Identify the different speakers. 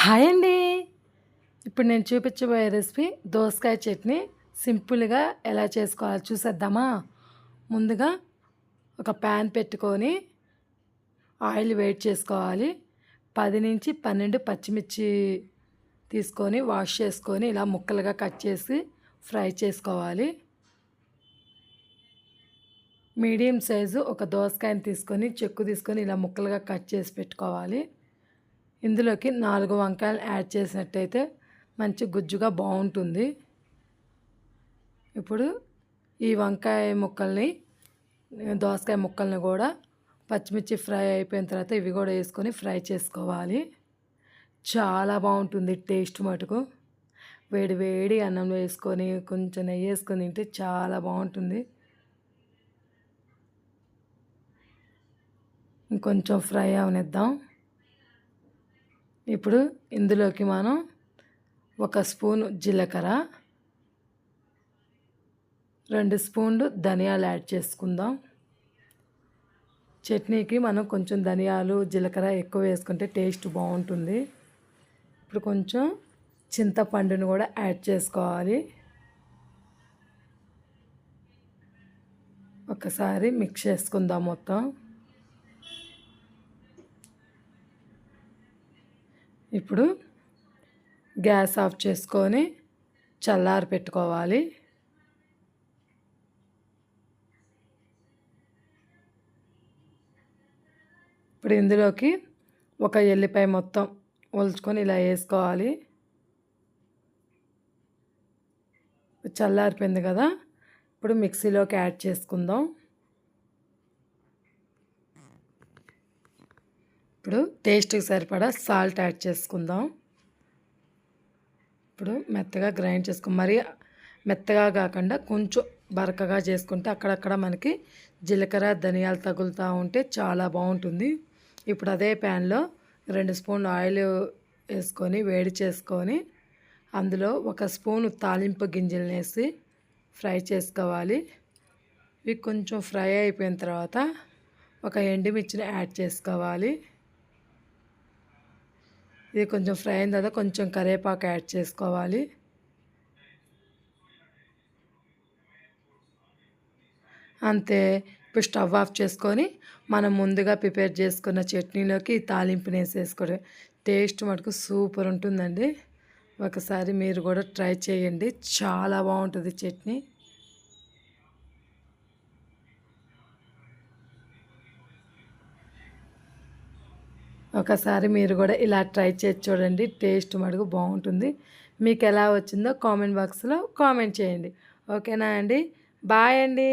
Speaker 1: Hi అండి. ఇప్పుడు నేను చూపించబోయే రెసిపీ దోసకాయ చట్నీ. సింపుల్గా ఎలా చేసుకోవాలో చూసేద్దామా? ముందుగా ఒక ప్యాన్ పెట్టుకొని ఆయిల్ వేడి చేసుకోవాలి. పది నుంచి పన్నెండు పచ్చిమిర్చి తీసుకొని వాష్ చేసుకొని ఇలా ముక్కలుగా కట్ చేసి ఫ్రై చేసుకోవాలి. మీడియం సైజు ఒక దోసకాయని తీసుకొని చెక్కు తీసుకొని ఇలా ముక్కలుగా కట్ చేసి పెట్టుకోవాలి. ఇందులోకి నాలుగు వంకాయలు యాడ్ చేసినట్టయితే మంచి గుజ్జుగా బాగుంటుంది. ఇప్పుడు ఈ వంకాయ ముక్కల్ని దోసకాయ ముక్కల్ని కూడా పచ్చిమిర్చి ఫ్రై అయిపోయిన తర్వాత ఇవి కూడా వేసుకొని ఫ్రై చేసుకోవాలి. చాలా బాగుంటుంది టేస్ట్ మటుకు. వేడి వేడి అన్నం వేసుకొని కొంచెం నెయ్యి వేసుకొని తింటే చాలా బాగుంటుంది. ఇంకొంచెం ఫ్రై అవనిద్దాం. ఇప్పుడు ఇందులోకి మనం ఒక స్పూన్ జీలకర్ర రెండు స్పూన్లు ధనియాలు యాడ్ చేసుకుందాం. చట్నీకి మనం కొంచెం ధనియాలు జీలకర్ర ఎక్కువ వేసుకుంటే టేస్ట్ బాగుంటుంది. ఇప్పుడు కొంచెం చింతపండును కూడా యాడ్ చేసుకోవాలి. ఒకసారి మిక్స్ చేసుకుందాం మొత్తం. ఇప్పుడు గ్యాస్ ఆఫ్ చేసుకొని చల్లారి పెట్టుకోవాలి. ఇప్పుడు ఇందులోకి ఒక ఎల్లిపాయ మొత్తం ఒలుచుకొని ఇలా వేసుకోవాలి. చల్లారిపోయింది కదా ఇప్పుడు మిక్సీలోకి యాడ్ చేసుకుందాం. ఇప్పుడు టేస్ట్కి సరిపడా సాల్ట్ యాడ్ చేసుకుందాం. ఇప్పుడు మెత్తగా గ్రైండ్ చేసుకో మరీ మెత్తగా కాకుండా కొంచెం బరకగా చేసుకుంటే అక్కడక్కడ మనకి జీలకర్ర ధనియాలు తగులుతూ ఉంటే చాలా బాగుంటుంది. ఇప్పుడు అదే ప్యాన్లో రెండు స్పూన్లు ఆయిల్ వేసుకొని వేడి చేసుకొని అందులో ఒక స్పూను తాలింపు గింజలను వేసి ఫ్రై చేసుకోవాలి. ఇవి కొంచెం ఫ్రై అయిపోయిన తర్వాత ఒక ఎండుమిర్చిని యాడ్ చేసుకోవాలి. ఇది కొంచెం ఫ్రై అయిన తర్వాత కొంచెం కరివేపాకు యాడ్ చేసుకోవాలి. అంతే ఇప్పుడు స్టవ్ ఆఫ్ చేసుకొని మనం ముందుగా ప్రిపేర్ చేసుకున్న చట్నీలోకి తాలింపుని వేసేసుకోవడం. టేస్ట్ మటుకు సూపర్ ఉంటుందండి. ఒకసారి మీరు కూడా ట్రై చేయండి. చాలా బాగుంటుంది చట్నీ. ఒకసారి మీరు కూడా ఇలా ట్రై చేసి చూడండి. టేస్ట్ మడుగు బాగుంటుంది. మీకు ఎలా వచ్చిందో కామెంట్ బాక్స్లో కామెంట్ చేయండి. ఓకేనా అండి? బాయ్ అండి.